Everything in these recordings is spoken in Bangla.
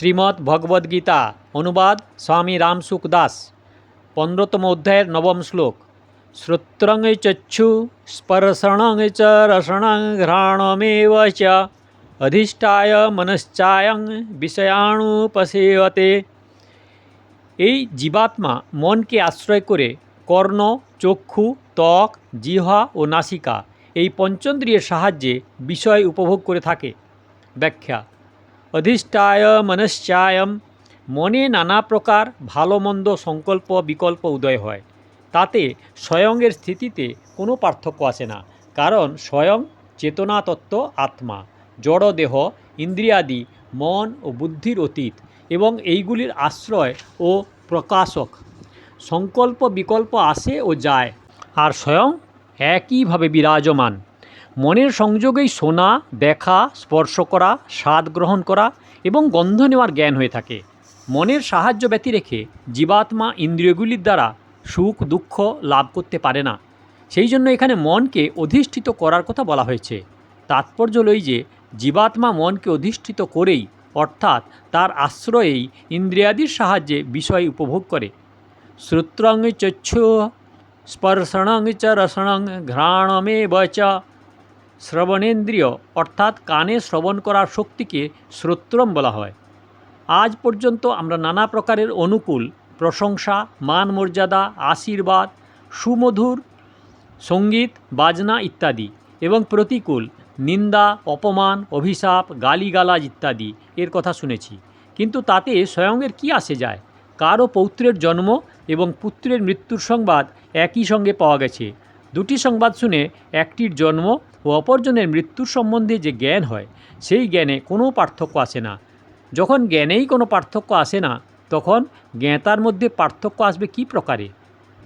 শ্রীমদ্ ভগবদ্গীতা অনুবাদ স্বামী রামসুখ দাস, পনেরোতম অধ্যায়ের নবম শ্লোক। শ্রোত্রং চক্ষু স্পর্শনং চ রসনং ঘ্রাণমেব চ, অধিষ্ঠায় মনশ্চায়ং বিষয়াণুপসেয়তে। এই জীবাত্মা মনকে আশ্রয় করে কর্ণ, চক্ষু, ত্বক, জিহ্বা ও নাসিকা এই পঞ্চন্দ্রিয়ের সাহায্যে বিষয় উপভোগ করে থাকে। ব্যাখ্যা অধিষ্ঠায় মনশ্চায়ম। মনে নানা প্রকার ভালো মন্দ সংকল্প, বিকল্প উদয় হয়। তাতে স্বয়ংয়ের স্থিতিতে কোনো পার্থক্য আসে না। কারণ স্বয়ং চেতনা তত্ত্ব আত্মা জড়দেহ ইন্দ্রিয়াদি, মন ও বুদ্ধির অতীত এবং এইগুলির আশ্রয় ও প্রকাশক। সংকল্প বিকল্প আসে ও যায়, আর স্বয়ং একইভাবে বিরাজমান। মনের সংযোগেই শোনা, দেখা, স্পর্শ করা, স্বাদ গ্রহণ করা এবং গন্ধ নেওয়ার জ্ঞান হয়ে থাকে। মনের সাহায্য ব্যতি রেখে জীবাত্মা ইন্দ্রিয়গুলির দ্বারা সুখ, দুঃখ লাভ করতে পারে না। সেই জন্য এখানে মনকে অধিষ্ঠিত করার কথা বলা হয়েছে। তাৎপর্য লই যে, জীবাত্মা মনকে অধিষ্ঠিত করেই, অর্থাৎ তার আশ্রয়েই ইন্দ্রিয়াদির সাহায্যে বিষয় উপভোগ করে। শ্রোত্রং চক্ষু স্পর্শনং চ রসনং ঘ্রাণমেব চ শ্রবণেন্দ্রিয়, অর্থাৎ কানে শ্রবণ করার শক্তিকে শ্রোত্রম বলা হয়। আজ পর্যন্ত আমরা নানা প্রকারের অনুকূল, প্রশংসা, মান মর্যাদা, আশীর্বাদ, সুমধুর, সংগীত, বাজনা ইত্যাদি এবং প্রতিকূল, নিন্দা, অপমান, অভিশাপ, গালিগালাজ ইত্যাদি এর কথা শুনেছি। কিন্তু তাতে স্বয়ংয়ের কি আসে যায়? কারও পৌত্রের জন্ম এবং পুত্রের মৃত্যুর সংবাদ একই সঙ্গে পাওয়া গেছে। দুটি সংবাদ শুনে একটির জন্ম ও অপরজনের মৃত্যুর সম্বন্ধে যে জ্ঞান হয়, সেই জ্ঞানে কোনো পার্থক্য আসে না। যখন জ্ঞানেই কোনো পার্থক্য আসে না, তখন জ্ঞাতার মধ্যে পার্থক্য আসবে কী প্রকারে?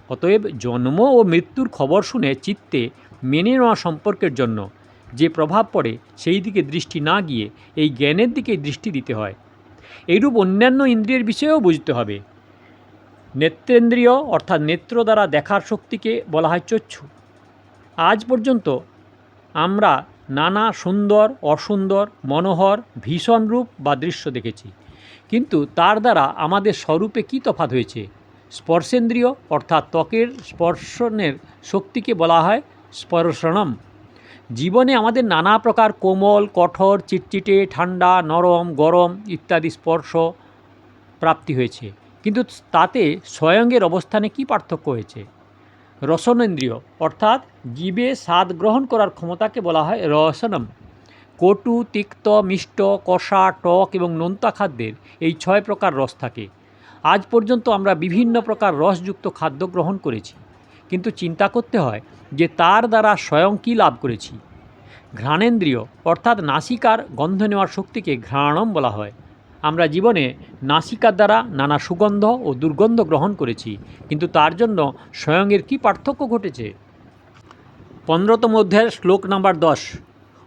অতএব জন্ম ও মৃত্যুর খবর শুনে চিত্তে মেনে নেওয়া সম্পর্কের জন্য যে প্রভাব পড়ে, সেই দিকে দৃষ্টি না গিয়ে এই জ্ঞানের দিকে দৃষ্টি দিতে হয়। এইরূপ অন্যান্য ইন্দ্রিয়ের বিষয়েও বুঝতে হবে। নেত্রেন্দ্রীয় অর্থাৎ নেত্র দ্বারা দেখার শক্তিকে বলা হয় চক্ষু। আজ পর্যন্ত আমরা নানা সুন্দর, অসুন্দর, মনোহর, ভীষণ রূপ বা দৃশ্য দেখেছি। কিন্তু তার দ্বারা আমাদের স্বরূপে কী তফাৎ হয়েছে? স্পর্শেন্দ্রিয় অর্থাৎ ত্বকের স্পর্শনের শক্তিকে বলা হয় স্পর্শনম। জীবনে আমাদের নানা প্রকার কোমল, কঠোর, চিটচিটে, ঠান্ডা, নরম, গরম ইত্যাদি স্পর্শ প্রাপ্তি হয়েছে। কিন্তু তাতে স্বয়ংয়ের অবস্থানে কি পার্থক্য হয়েছে? রসনেন্দ্রিয়, অর্থাৎ জীবে স্বাদ গ্রহণ করার ক্ষমতাকে বলা হয় রসনম। কটু, তিক্ত, মিষ্ট, কষা, টক এবং নোনতা খাদ্যের এই ছয় প্রকার রস থাকে। আজ পর্যন্ত আমরা বিভিন্ন প্রকার রসযুক্ত খাদ্য গ্রহণ করেছি, কিন্তু চিন্তা করতে হয় যে তার দ্বারা স্বয়ং কী লাভ করেছি। ঘ্রাণেন্দ্রিয়, অর্থাৎ নাসিকার গন্ধ নেওয়ার শক্তিকে ঘ্রাণম বলা হয়। আমরা জীবনে নাসিকার দ্বারা নানা সুগন্ধ ও দুর্গন্ধ গ্রহণ করেছি, কিন্তু তার জন্য স্বয়ংয়ের কী পার্থক্য ঘটেছে? পনেরোতম অধ্যায়ের শ্লোক নাম্বার দশ।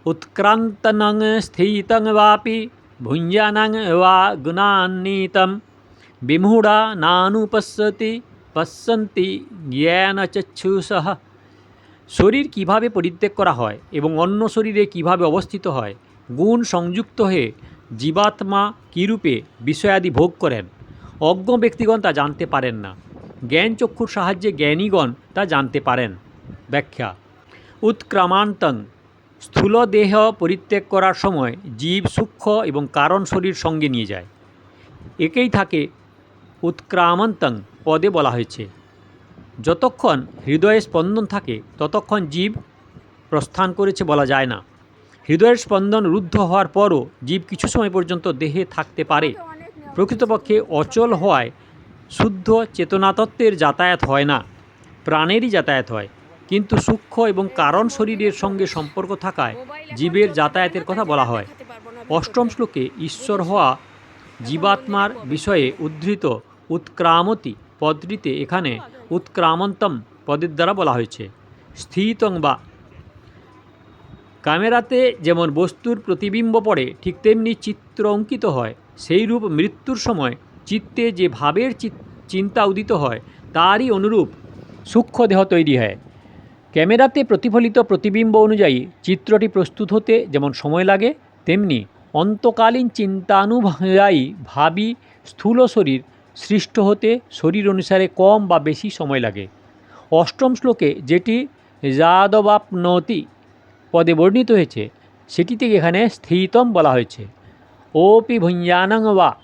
উৎক্রান্তনং স্থিতং বাপি ভুঞ্জানং বা গুণান্বিতম। বিমূঢ়া নানুপশ্যতি পশ্যন্তি জ্ঞানচক্ষুষः শরীর কীভাবে পরিত্যাগ করা হয় এবং অন্য শরীরে কীভাবে অবস্থিত হয়? গুণ সংযুক্ত হয়ে জীবাত্মা কীরূপে বিষয়াদি ভোগ করেন? অজ্ঞ ব্যক্তিগণ তা জানতে পারেন না। জ্ঞান চক্ষুর সাহায্যে জ্ঞানীগণ তা জানতে পারেন। ব্যাখ্যা উৎক্রামান্তং স্থূল দেহ পরিত্যাগ করার সময় জীব সূক্ষ্ম এবং কারণ শরীর সঙ্গে নিয়ে যায়। একেই থাকে উৎক্রামান্তং পদে বলা হয়েছে। যতক্ষণ হৃদয়ে স্পন্দন থাকে, ততক্ষণ জীব প্রস্থান করেছে বলা যায় না। হৃদয়ের স্পন্দন রুদ্ধ হওয়ার পরও জীব কিছু সময় পর্যন্ত দেহে থাকতে পারে। প্রকৃতপক্ষে অচল হওয়ায় শুদ্ধ চেতনাতত্ত্বের যাতায়াত হয় না, প্রাণেরই যাতায়াত হয়। কিন্তু সূক্ষ্ম এবং কারণ শরীরের সঙ্গে সম্পর্ক থাকায় জীবের যাতায়াতের কথা বলা হয়। অষ্টম শ্লোকে ঈশ্বর হওয়া জীবাত্মার বিষয়ে উদ্ধৃত উৎক্রামতি পদটিতে এখানে উৎক্রামন্তম পদের দ্বারা বলা হয়েছে। স্থিতং বা ক্যামেরাতে যেমন বস্তুর প্রতিবিম্ব পড়ে, ঠিক তেমনি চিত্র অঙ্কিত হয়। সেই রূপ মৃত্যুর সময় চিত্তে যে ভাবের চিন্তা উদিত হয়, তারই অনুরূপ সূক্ষ্ম দেহ তৈরি হয়। ক্যামেরাতে প্রতিফলিত প্রতিবিম্ব অনুযায়ী চিত্রটি প্রস্তুত হতে যেমন সময় লাগে, তেমনি অন্তকালীন চিন্তানুযায়ী ভাবি স্থূল শরীর সৃষ্ট হতে শরীর অনুসারে কম বা বেশি সময় লাগে। অষ্টম শ্লোকে যেটি যাদবাপনতি পদে বর্ণিত হয়েছে সেটিতে এখানে স্থিতম বলা হয়েছে। ওপি ভুঞ্জানং বা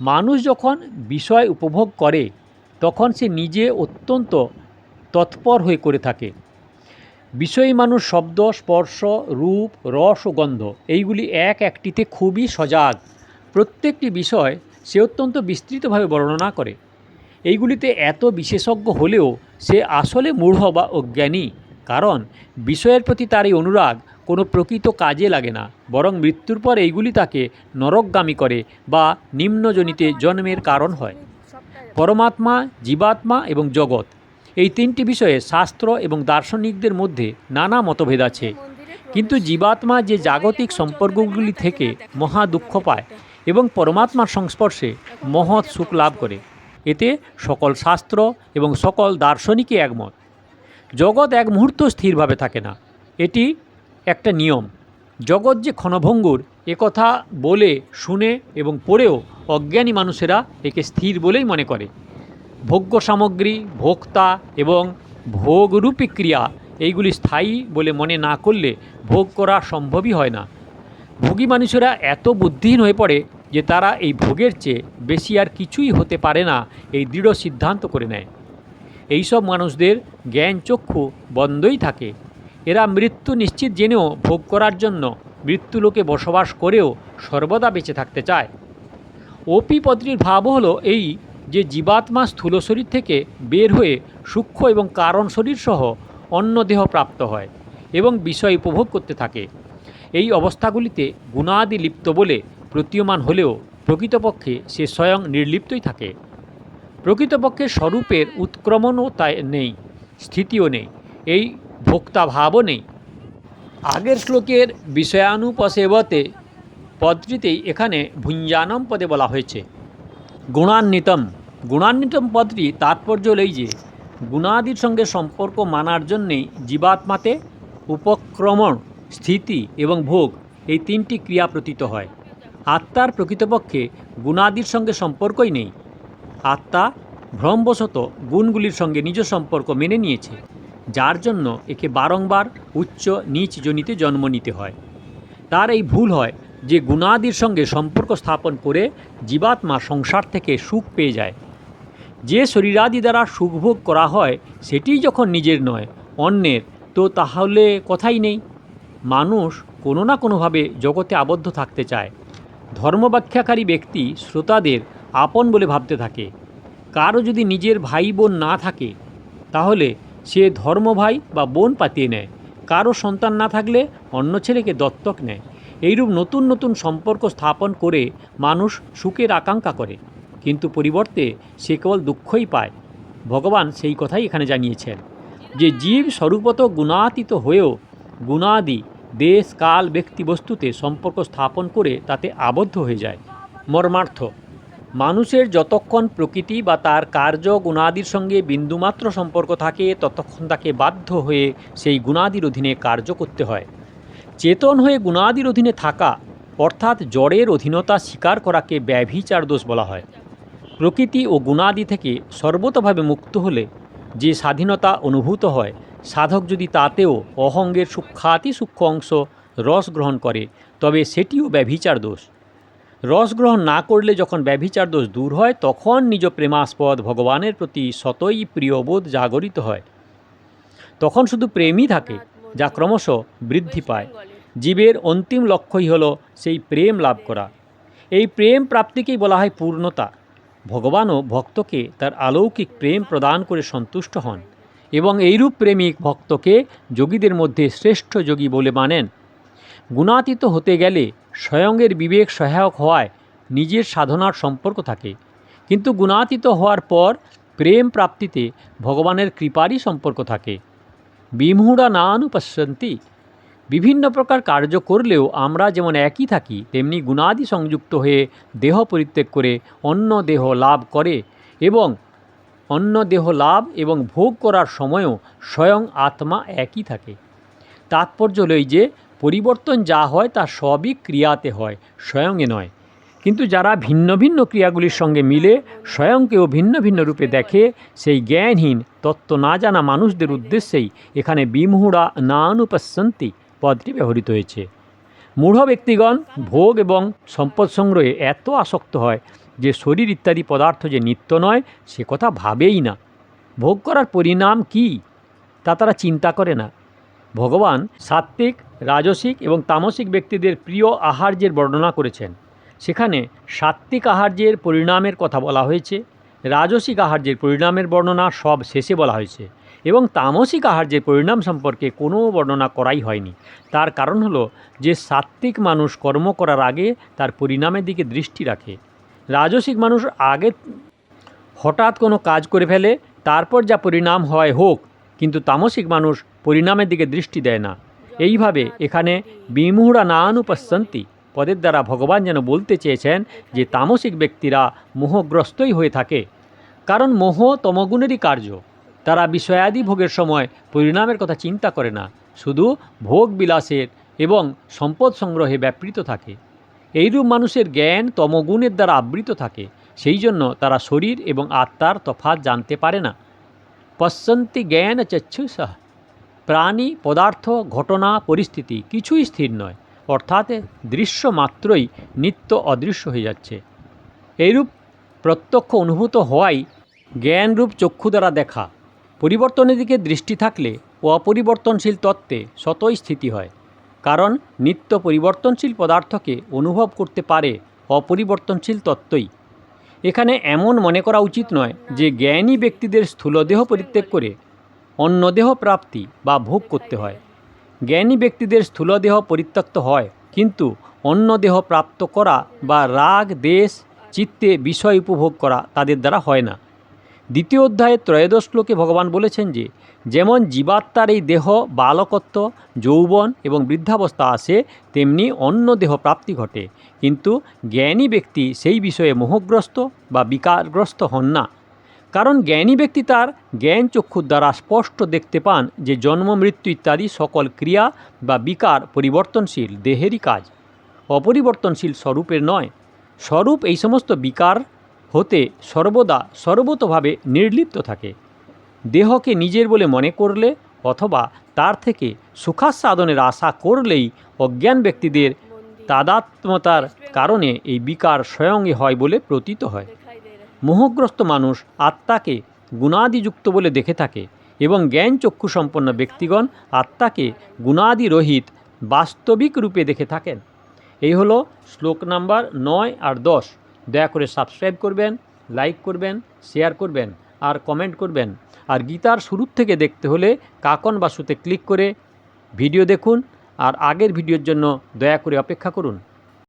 মানুষ যখন বিষয় উপভোগ করে, তখন সে নিজে অত্যন্ত তৎপর হয়ে করে থাকে। বিষয়ী মানুষ শব্দ, স্পর্শ, রূপ, রস ও গন্ধ, এইগুলি এক একটিতে খুবই সজাগ। প্রত্যেকটি বিষয় সে অত্যন্ত বিস্তৃতভাবে বর্ণনা করে। এইগুলিতে এত বিশেষজ্ঞ হলেও সে আসলে মূঢ় বা অজ্ঞানী। কারণ বিষয়ের প্রতি তার এই অনুরাগ কোনো প্রকৃত কাজে লাগে না, বরং মৃত্যুর পর এইগুলি তাকে নরকগামী করে বা নিম্নজনিতে জন্মের কারণ হয়। পরমাত্মা, জীবাত্মা এবং জগৎ এই তিনটি বিষয়ে শাস্ত্র এবং দার্শনিকদের মধ্যে নানা মতভেদ আছে। কিন্তু জীবাত্মা যে জাগতিক সম্পর্কগুলি থেকে মহা দুঃখ পায় এবং পরমাত্মার সংস্পর্শে মহৎ সুখ লাভ করে। এতে সকল শাস্ত্র এবং সকল দার্শনিকই একমত। জগৎ এক মুহূর্ত স্থিরভাবে থাকে না। এটি একটা নিয়ম। জগৎ যে ক্ষণভঙ্গুর একথা বলে, শুনে এবং পড়েও অজ্ঞানী মানুষেরা একে স্থির বলেই মনে করে। ভোগ্য সামগ্রী, ভোক্তা এবং ভোগরূপী ক্রিয়া, এইগুলি স্থায়ী বলে মনে না করলে ভোগ করা সম্ভবই হয় না। ভোগী মানুষেরা এত বুদ্ধিহীন হয়ে পড়ে যে তারা এই ভোগের চেয়ে বেশি আর কিছুই হতে পারে না, এই দৃঢ় সিদ্ধান্ত করে নেয়। এইসব মানুষদের জ্ঞান চক্ষু বন্ধই থাকে। এরা মৃত্যু নিশ্চিত জেনেও ভোগ করার জন্য মৃত্যুলোকে বসবাস করেও সর্বদা বেঁচে থাকতে চায়। ওপি পত্রীর ভাব হলো এই যে জীবাত্মা স্থূল শরীর থেকে বের হয়ে সূক্ষ্ম এবং কারণ শরীর সহ অন্য দেহ প্রাপ্ত হয় এবং বিষয় উপভোগ করতে থাকে। এই অবস্থাগুলিতে গুণাদি লিপ্ত বলে প্রতীয়মান হলেও প্রকৃতপক্ষে সে স্বয়ং নির্লিপ্তই থাকে। প্রকৃতপক্ষে স্বরূপের উৎক্রমণও তাই নেই, স্থিতিও নেই, এই ভোক্তা ভাবও নেই। আগের শ্লোকের বিষয়ানুপসেবতে পদটিতেই এখানে ভুঞ্জানম পদে বলা হয়েছে। গুণান্বিতম। গুণান্বিতম পদটি তাৎপর্য হল এই যে, গুণাদির সঙ্গে সম্পর্ক মানার জন্যেই জীবাত্মাতে উপক্রমণ, স্থিতি এবং ভোগ এই তিনটি ক্রিয়া প্রতীত হয়। আত্মার প্রকৃতপক্ষে গুণাদির সঙ্গে সম্পর্কই নেই। আত্মা ভ্রমবশত গুণগুলির সঙ্গে নিজ সম্পর্ক মেনে নিয়েছে, যার জন্য একে বারংবার উচ্চ নিচ জনিতে জন্ম নিতে হয়। তার এই ভুল হয় যে গুণাদির সঙ্গে সম্পর্ক স্থাপন করে জীবাত্মা সংসার থেকে সুখ পেয়ে যায়। যে শরীরাদি দ্বারা সুখভোগ করা হয় সেটিই যখন নিজের নয়, অন্যের, তো তাহলে কথাই নেই। মানুষ কোনো না কোনোভাবে জগতে আবদ্ধ থাকতে চায়। ধর্মব্যাখ্যাকারী ব্যক্তি শ্রোতাদের আপন বলে ভাবতে থাকে। কারও যদি নিজের ভাই বোন না থাকে, তাহলে সে ধর্ম ভাই বা বোন পাতিয়ে নেয়। কারও সন্তান না থাকলে অন্য ছেলেকে দত্তক নেয়। এইরূপ নতুন নতুন সম্পর্ক স্থাপন করে মানুষ সুখের আকাঙ্ক্ষা করে। কিন্তু পরিবর্তে সে কেবল দুঃখই পায়। ভগবান সেই কথাই এখানে জানিয়েছেন যে জীব স্বরূপত গুণাতীত হয়েও গুণাদি, দেশ, কাল, ব্যক্তি, বস্তুতে সম্পর্ক স্থাপন করে তাতে আবদ্ধ হয়ে যায়। মর্মার্থ মানুষের যতক্ষণ প্রকৃতি বা তার কার্য গুণাদির সঙ্গে বিন্দুমাত্র সম্পর্ক থাকে, ততক্ষণ তাকে বাধ্য হয়ে সেই গুণাদির অধীনে কার্য করতে হয়। চেতন হয়ে গুণাদির অধীনে থাকা, অর্থাৎ জড়ের অধীনতা স্বীকার করাকে ব্যভিচার দোষ বলা হয়। প্রকৃতি ও গুণাদি থেকে সর্বতভাবে মুক্ত হলে যে স্বাধীনতা অনুভূত হয়, সাধক যদি তাতেও অহঙ্গের সূক্ষাতি সূক্ষ্ম অংশ রস গ্রহণ করে, তবে সেটিও ব্যভিচার দোষ। রস গ্রহণ না করলে যখন ব্যভিচার দোষ দূর হয়, তখন নিজ প্রেমাস্পদ ভগবানের প্রতি সতই প্রিয়বোধ জাগরিত হয়। তখন শুধু প্রেমই থাকে, যা ক্রমশ বৃদ্ধি পায়। জীবের অন্তিম লক্ষ্যই হলো সেই প্রেম লাভ করা। এই প্রেম প্রাপ্তিকেই বলা হয় পূর্ণতা। ভগবানও ভক্তকে তার আলৌকিক প্রেম প্রদান করে সন্তুষ্ট হন এবং এইরূপ প্রেমিক ভক্তকে যোগীদের মধ্যে শ্রেষ্ঠ যোগী বলে মানেন। গুণাতীত হতে গেলে স্বয়ংয়ের বিবেক সহায়ক হওয়ায় নিজের সাধনার সম্পর্ক থাকে। কিন্তু গুণাতীত হওয়ার পর প্রেম প্রাপ্তিতে ভগবানের কৃপারই সম্পর্ক থাকে। বিমূঢ়া না বিভিন্ন প্রকার কার্য করলেও আমরা যেমন একই থাকি, তেমনি গুণাদি সংযুক্ত হয়ে দেহ পরিত্যাগ করে অন্য দেহ লাভ করে এবং অন্য দেহ লাভ এবং ভোগ করার সময়ও স্বয়ং আত্মা একই থাকে। তাৎপর্য হল এই যে পরিবর্তন যা হয় তা সবই ক্রিয়াতে হয় স্বয়ংয়ে নয়। কিন্তু যারা ভিন্ন ভিন্ন ক্রিয়াগুলির সঙ্গে মিলে স্বয়ংকেও ভিন্ন ভিন্ন রূপে দেখে, সেই জ্ঞানহীন, তত্ত্ব না জানা মানুষদের উদ্দেশ্যেই এখানে বিমুহুড়া নানুপশ্যন্তি পদটি ব্যবহৃত হয়েছে। মূঢ় ব্যক্তিগণ ভোগ এবং সম্পদ সংগ্রহে এত আসক্ত হয় যে শরীর ইত্যাদি পদার্থ যে নিত্য নয়, সে কথা ভাবেই না। ভোগ করার পরিণাম কি? তা তারা চিন্তা করে না। ভগবান সাত্ত্বিক, রাজসিক এবং তামসিক ব্যক্তিদের প্রিয় আহার্যের বর্ণনা করেছেন। সেখানে সাত্ত্বিক আহার্যের পরিণামের কথা বলা হয়েছে, রাজসিক আহার্যের পরিণামের বর্ণনা সব শেষে বলা হয়েছে এবং তামসিক আহার্যের পরিণাম সম্পর্কে কোনো বর্ণনা করাই হয়নি। তার কারণ হলো যে সাত্ত্বিক মানুষ কর্ম করার আগে তার পরিণামের দিকে দৃষ্টি রাখে। রাজসিক মানুষ আগে হঠাৎ কোনো কাজ করে ফেলে, তারপর যা পরিণাম হয় হোক, কিন্তু তামসিক মানুষ পরিণামের দিকে দৃষ্টি দেয় না। এইভাবে এখানে বিমুহরা নানুপশ্যন্তি পদের দ্বারা ভগবান যেন বলতে চেয়েছেন যে তামসিক ব্যক্তিরা মোহগ্রস্তই হয়ে থাকে। কারণ মোহ তমগুণেরই কার্য। তারা বিষয়াদি ভোগের সময় পরিণামের কথা চিন্তা করে না। শুধু ভোগ বিলাসের এবং সম্পদ সংগ্রহে ব্যাপৃত থাকে। এইরূপ মানুষের জ্ঞান তমগুণের দ্বারা আবৃত থাকে। সেই জন্য তারা শরীর এবং আত্মার তফাৎ জানতে পারে না। পশ্যন্তি জ্ঞান চক্ষুষা প্রাণী, পদার্থ, ঘটনা, পরিস্থিতি কিছুই স্থির নয়। অর্থাৎ দৃশ্য মাত্রই নিত্য অদৃশ্য হয়ে যাচ্ছে। এইরূপ প্রত্যক্ষ অনুভূত হওয়াই জ্ঞানরূপ চক্ষু দ্বারা দেখা। পরিবর্তনের দিকে দৃষ্টি থাকলে ও অপরিবর্তনশীল তত্ত্বে স্বতই স্থিতি হয়। কারণ নিত্য পরিবর্তনশীল পদার্থকে অনুভব করতে পারে অপরিবর্তনশীল তত্ত্বই। এখানে এমন মনে করা উচিত নয় যে জ্ঞানী ব্যক্তিদের স্থূলদেহ পরিত্যাগ করে অন্য দেহ প্রাপ্তি বা ভোগ করতে হয়। জ্ঞানী ব্যক্তিদের স্থূলদেহ পরিত্যক্ত হয়, কিন্তু অন্য দেহ প্রাপ্ত করা বা রাগ, দেশ, চিত্তে বিষয় উপভোগ করা তাদের দ্বারা হয় না। দ্বিতীয় অধ্যায়ে ত্রয়োদশ শ্লোকে ভগবান বলেছেন যে, যেমন জীবাত্মার এই দেহ বালকত্ব, যৌবন এবং বৃদ্ধাবস্থা আসে তেমনি অন্য দেহ প্রাপ্তি ঘটে, কিন্তু জ্ঞানী ব্যক্তি সেই বিষয়ে মোহগ্রস্ত বা বিকারগ্রস্ত হন না। কারণ জ্ঞানী ব্যক্তি তার জ্ঞান চক্ষুর দ্বারা স্পষ্ট দেখতে পান যে জন্ম, মৃত্যু ইত্যাদি সকল ক্রিয়া বা বিকার পরিবর্তনশীল দেহেরই কাজ। অপরিবর্তনশীল স্বরূপের নয়। স্বরূপ এই সমস্ত বিকার হতে সর্বদা সর্বতভাবে নির্লিপ্ত থাকে। দেহকে নিজের বলে মনে করলে অথবা তার থেকে সুখাস্বাদনের আশা করলেই অজ্ঞান ব্যক্তিদের তাদাত্মতার কারণে এই বিকার স্বয়ংই হয় বলে প্রতীত হয়। মোহগ্রস্ত মানুষ আত্মাকে গুণাদিযুক্ত বলে দেখে থাকে এবং জ্ঞান চক্ষু সম্পন্ন ব্যক্তিগণ আত্মাকে গুণাদি রহিত বাস্তবিক রূপে দেখে থাকেন। এই হলো শ্লোক নাম্বার নয় আর দশ। দয়া করে সাবস্ক্রাইব করবেন, লাইক করবেন, শেয়ার করবেন আর কমেন্ট করবেন। আর গীতার শুরুর থেকে দেখতে হলে কাকন বাসুতে ক্লিক করে ভিডিও দেখুন আর আগের ভিডিওর জন্য দয়া করে অপেক্ষা করুন।